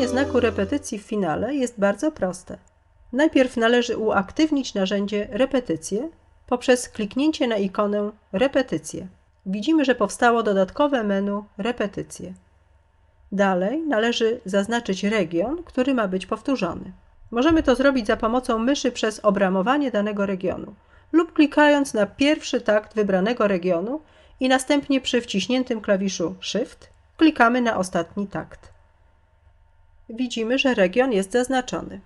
Usuwanie znaku repetycji w finale jest bardzo proste. Najpierw należy uaktywnić narzędzie repetycje poprzez kliknięcie na ikonę repetycje. Widzimy, że powstało dodatkowe menu repetycje. Dalej należy zaznaczyć region, który ma być powtórzony. Możemy to zrobić za pomocą myszy przez obramowanie danego regionu lub klikając na pierwszy takt wybranego regionu i następnie przy wciśniętym klawiszu Shift klikamy na ostatni takt. Widzimy, że region jest zaznaczony.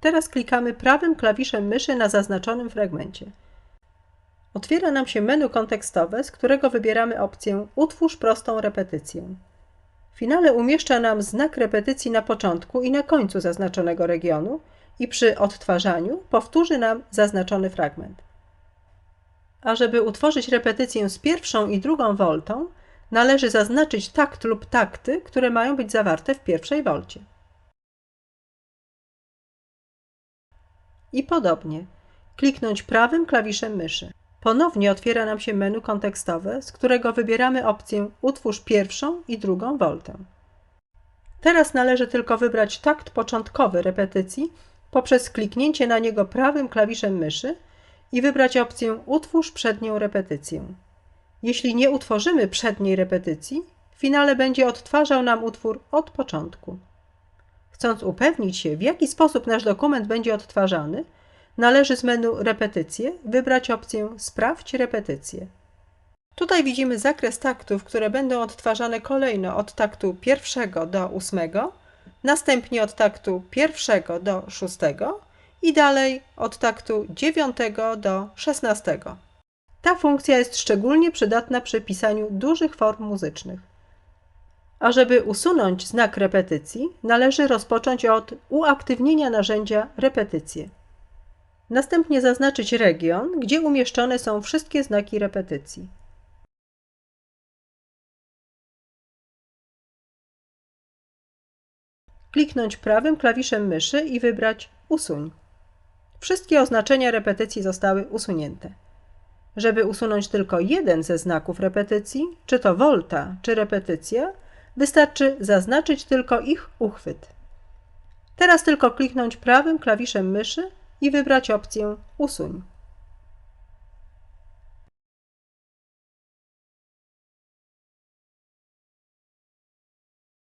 Teraz klikamy prawym klawiszem myszy na zaznaczonym fragmencie. Otwiera nam się menu kontekstowe, z którego wybieramy opcję Utwórz prostą repetycję. W finale umieszcza nam znak repetycji na początku i na końcu zaznaczonego regionu i przy odtwarzaniu powtórzy nam zaznaczony fragment. A żeby utworzyć repetycję z pierwszą i drugą woltą, należy zaznaczyć takt lub takty, które mają być zawarte w pierwszej wolcie. I podobnie. Kliknąć prawym klawiszem myszy. Ponownie otwiera nam się menu kontekstowe, z którego wybieramy opcję Utwórz pierwszą i drugą woltę. Teraz należy tylko wybrać takt początkowy repetycji poprzez kliknięcie na niego prawym klawiszem myszy i wybrać opcję Utwórz przednią repetycję. Jeśli nie utworzymy przedniej repetycji, finale będzie odtwarzał nam utwór od początku. Chcąc upewnić się, w jaki sposób nasz dokument będzie odtwarzany, należy z menu Repetycje wybrać opcję Sprawdź repetycję. Tutaj widzimy zakres taktów, które będą odtwarzane kolejno od taktu pierwszego do ósmego, następnie od taktu pierwszego do szóstego i dalej od taktu dziewiątego do szesnastego. Ta funkcja jest szczególnie przydatna przy pisaniu dużych form muzycznych. A żeby usunąć znak repetycji, należy rozpocząć od uaktywnienia narzędzia repetycje. Następnie zaznaczyć region, gdzie umieszczone są wszystkie znaki repetycji. Kliknąć prawym klawiszem myszy i wybrać Usuń. Wszystkie oznaczenia repetycji zostały usunięte. Żeby usunąć tylko jeden ze znaków repetycji, czy to wolta, czy repetycja, wystarczy zaznaczyć tylko ich uchwyt. Teraz tylko kliknąć prawym klawiszem myszy i wybrać opcję Usuń.